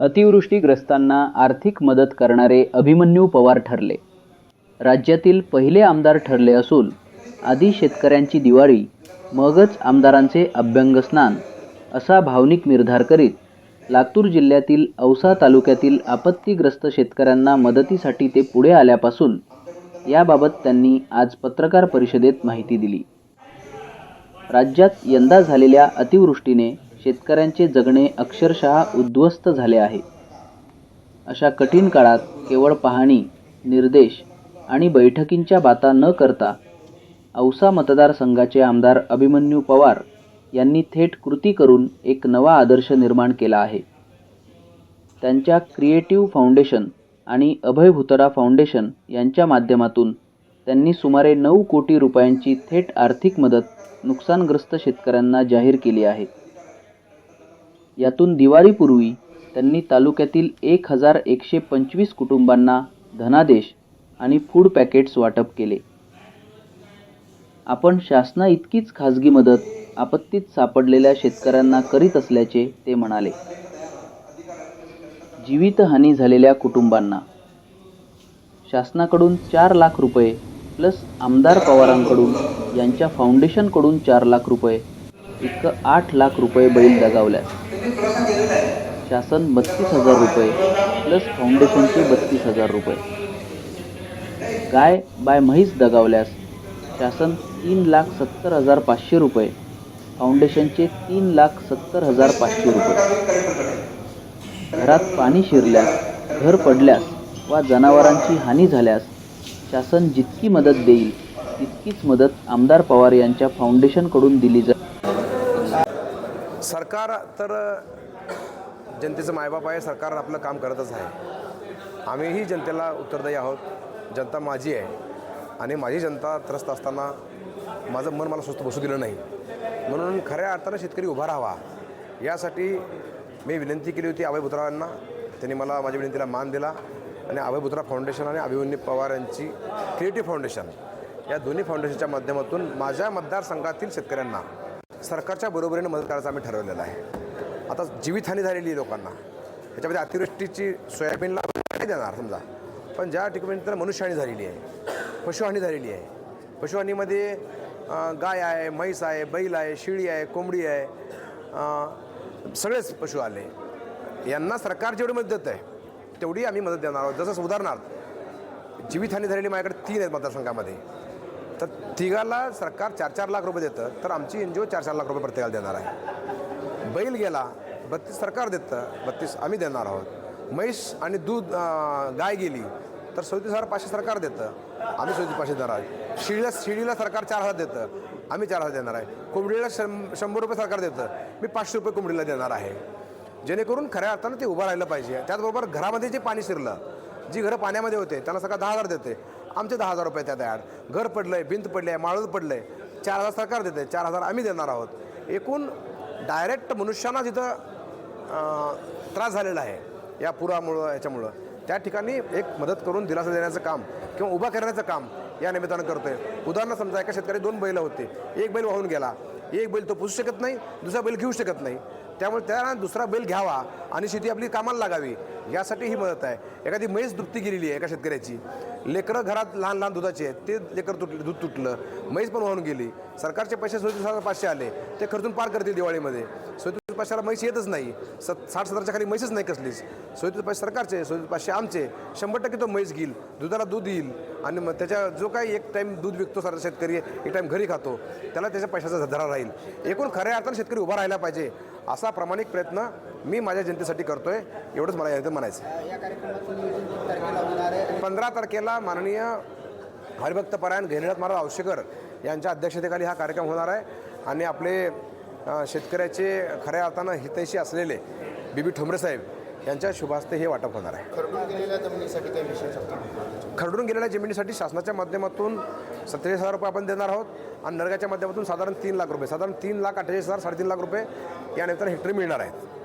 अतिवृष्टीग्रस्तांना आर्थिक मदत करणारे अभिमन्यू पवार ठरले. राज्यातील पहिले आमदार ठरले असून आधी शेतकऱ्यांची दिवाळी मगच आमदारांचे अभ्यंगस्नान असा भावनिक निर्धार करीत लातूर जिल्ह्यातील औसा तालुक्यातील आपत्तीग्रस्त शेतकऱ्यांना मदतीसाठी ते पुढे आल्यापासून याबाबत त्यांनी आज पत्रकार परिषदेत माहिती दिली. राज्यात यंदा झालेल्या अतिवृष्टीने शेतकऱ्यांचे जगणे अक्षरशः उद्ध्वस्त झाले आहे. अशा कठीण काळात केवळ पाहणी निर्देश आणि बैठकींच्या बाता न करता औसा मतदारसंघाचे आमदार अभिमन्यू पवार यांनी थेट कृती करून एक नवा आदर्श निर्माण केला आहे. त्यांच्या क्रिएटिव्ह फाउंडेशन आणि अभय भुतडा फाउंडेशन यांच्या माध्यमातून त्यांनी सुमारे नऊ कोटी रुपयांची थेट आर्थिक मदत नुकसानग्रस्त शेतकऱ्यांना जाहीर केली आहे. यातून दिवाळीपूर्वी त्यांनी तालुक्यातील एक हजार एकशे पंचवीस कुटुंबांना धनादेश आणि फूड पॅकेट्स वाटप केले. आपण शासना इतकीच खाजगी मदत आपत्तीत सापडलेल्या शेतकऱ्यांना करीत असल्याचे ते म्हणाले. जीवितहानी झालेल्या कुटुंबांना. शासनाकडून चार लाख रुपये प्लस आमदार पवारांकडून यांच्या फाउंडेशनकडून चार लाख रुपये इतकं आठ लाख रुपये बैल दगावल्यास शासन बत्तीस हजार रुपये प्लस फाउंडेशनचे बत्तीस हजार रुपये. गाय बाय म्हैस दगावल्यास? शासन तीन लाख सत्तर हजार पाचशे रुपये. फाउंडेशनचे तीन लाख सत्तर हजार पाचशे रुपये. घरात पाणी शिरल्यास घर पडल्यास वा जनावरांची हानी झाल्यास शासन जितकी मदत देईल तितकीच मदत आमदार पवार यांच्या फाउंडेशनकडून दिली जाईल. सरकार तर जनतेचं मायबाप आहे सरकार आपलं काम करतच आहे. आम्हीही जनतेला उत्तरदायी आहोत. जनता माझी आहे. आणि माझी जनता त्रस्त असताना माझं मन मला स्वस्त बसू दिलं नाही. म्हणून खऱ्या अर्थानं शेतकरी उभा राहावा. यासाठी मी विनंती केली होती अभय भुतरावांना त्यांनी मला माझ्या विनंतीला मान दिला. आणि अभय भुत्रा फाउंडेशन आणि अभिमन्यू पवार यांची क्रिएटिव्ह फाउंडेशन या दोन्ही फाउंडेशनच्या माध्यमातून माझ्या मतदारसंघातील शेतकऱ्यांना सरकारच्या बरोबरीने मदत करायचं आम्ही ठरवलेलं आहे. आता जीवितहानी झालेली आहे लोकांना. याच्यामध्ये अतिवृष्टीची सोयाबीनला नाही देणार समजा. पण ज्या ठिकाणी तर मनुष्यहानी झालेली आहे पशुहानी झालेली आहे. पशुहानीमध्ये गाय आहे म्हैस आहे बैल आहे शिळी आहे कोंबडी आहे. सगळेच पशु आले. यांना सरकार जेवढी मदत देत आहे तेवढी आम्ही मदत देणार आहोत. जसं उदाहरणार्थ जीवितहानी झालेली माझ्याकडे तीन आहेत मतदारसंघामध्ये. तर तिघाला सरकार चार चार लाख रुपये देतं तर आमची एन जी ओ चार चार लाख रुपये प्रत्येकाला देणार आहे. बैल गेला बत्तीस सरकार देतं बत्तीस आम्ही देणार आहोत. म्हैस आणि दूध गाय गेली तर सदतीस हजार पाचशे सरकार देतं आम्ही सदतीस पाचशे देणार आहे शिळीला शिडीला सरकार चार हजार देतं आम्ही चार हजार देणार आहे. कोंबडीला शं शंभर रुपये सरकार देतं मी पाचशे रुपये कोंबडीला देणार आहे. जेणेकरून खऱ्या अर्थानं ते उभं राहिलं पाहिजे. त्याचबरोबर घरामध्ये जे पाणी शिरलं जी घरं पाण्यामध्ये होते त्यांना सरकार दहा हजार देते. आमचे दहा हजार रुपये त्यात ॲड घर पडलं आहे भिंत पडली आहे माळून पडलं आहे चार हजार सरकार देते चार हजार आम्ही देणार आहोत. एकूण डायरेक्ट मनुष्यांना जिथं त्रास झालेला आहे या पुरामुळं याच्यामुळं. त्या ठिकाणी एक मदत करून दिलासा देण्याचं काम किंवा उभा करण्याचं काम या निमित्तानं करतोय. उदाहरणं समजा एका शेतकरी दोन बैल होते. एक बैल वाहून गेला. एक बैल तो पुसू शकत नाही दुसरा बैल घेऊ शकत नाही. त्यामुळे त्याला दुसरा बैल घ्यावा आणि शेती आपली कामाला लागावी यासाठी ही मदत आहे. एखादी म्हैस दुभती गेलेली आहे एका शेतकऱ्याची. लेकरं घरात लहान लहान दुधाचे आहेत ते लेकर तुटले दूध तुटलं म्हैस पण वाहून गेली. सरकारचे पैसे सदतीस पाचशे आले ते खर्चून पार करतील दिवाळीमध्ये. सदतीस पाचशेला म्हैस येतच नाही. सत साठ सतराच्या खाली म्हैसच नाही कसलीच. सदतीस पाचशे सरकारचे सदतीस पाचशे आमचे. शंभर टक्के तो म्हैस घेईल. दुधाला दूध येईल आणि मग त्याच्या जो काही एक टाईम दूध विकतो सारा शेतकरी एक टाईम घरी खातो त्याला त्याच्या पैशाचा धरा राहील. एकूण खऱ्या अर्थानं शेतकरी उभा राहायला पाहिजे. असा प्रामाणिक प्रयत्न मी माझ्या जनतेसाठी करतोय एवढंच मला याचं म्हणायचं आहे. आहे पंधरा तारखेला माननीय हरिभक्त परायण घेरनाथ महाराज औशेकर यांच्या अध्यक्षतेखाली हा कार्यक्रम होणार आहे आणि आपले शेतकऱ्याचे खऱ्या अर्थानं हितैषी असलेले बीबी ठोंबरे साहेब यांच्या शुभास्ते हे वाटप होणार आहे. खरडून गेलेल्या जमिनीसाठी काही विशेष असतो खरडून गेलेल्या जमिनीसाठी शासनाच्या माध्यमातून सत्तेचाळीस हजार रुपये आपण देणार आहोत आणि नरगाच्या माध्यमातून साधारण तीन लाख रुपये साधारण तीन लाख अठ्ठेचाळीस हजार साडेतीन लाख रुपये या निमित्तानं हेक्टरी मिळणार आहेत.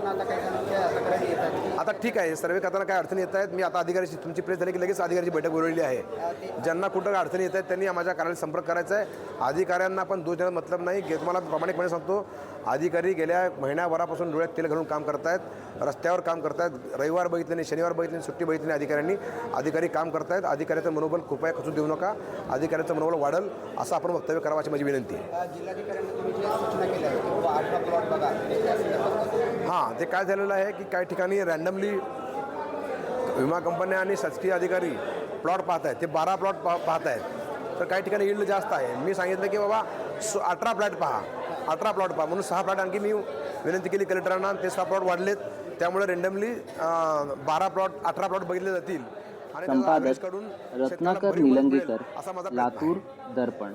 करताना आता काही जणांच्या तक्रारी येतात की आता ठीक आहे सर्वे करताना काय अडचणी येत आहेत मी आता अधिकाऱ्याची तुमची प्रेस झाली की लगेच अधिकाऱ्याची बैठक बोलवलेली आहे. ज्यांना कुठं अडचणी येत आहेत त्यांनी माझ्या कार्यालयात संपर्क करायचा आहे. अधिकाऱ्यांना पण दोष देण्यात मतलब नाही. हे तुम्हाला प्रामाणिकपणे सांगतो अधिकारी गेल्या महिन्याभरापासून डोळ्यात तेल घालून काम करतायत रस्त्यावर काम करतायत रविवार बघितले नाही शनिवार बघितले नाही सुट्टी बघितली नाही अधिकाऱ्यांनी अधिकारी काम करतायत. अधिकाऱ्याचं मनोबल कृपया खचून देऊ नका. अधिकाऱ्याचं मनोबल वाढल असं आपण वक्तव्य करावं अशी माझी विनंती आहे. अ, जिल्हाधिकाऱ्यांना तुम्ही जे सूचना केल्या आहेत की बाबा आठवा प्लॉट बघा ते त्या संदर्भात हां ते काय झालेलं आहे की काही ठिकाणी रँडमली विमा कंपन्या आणि शासकीय अधिकारी प्लॉट पाहत आहेत. ते बारा प्लॉट पा पाहत आहेत. तर काही ठिकाणी इल्ड जास्त आहे. मी सांगितलं की बाबा सो अठरा प्लॉट पहा. अठरा प्लॉट पहा. म्हणून सहा प्लॉट आणखी मी विनंती केली कलेक्टरांना ते सहा प्लॉट वाढलेत. त्यामुळे रेंडमली बारा प्लॉट अठरा प्लॉट बघितले जातील. संपादक रत्नाकर निलंगेकर. लातूर दर्पण.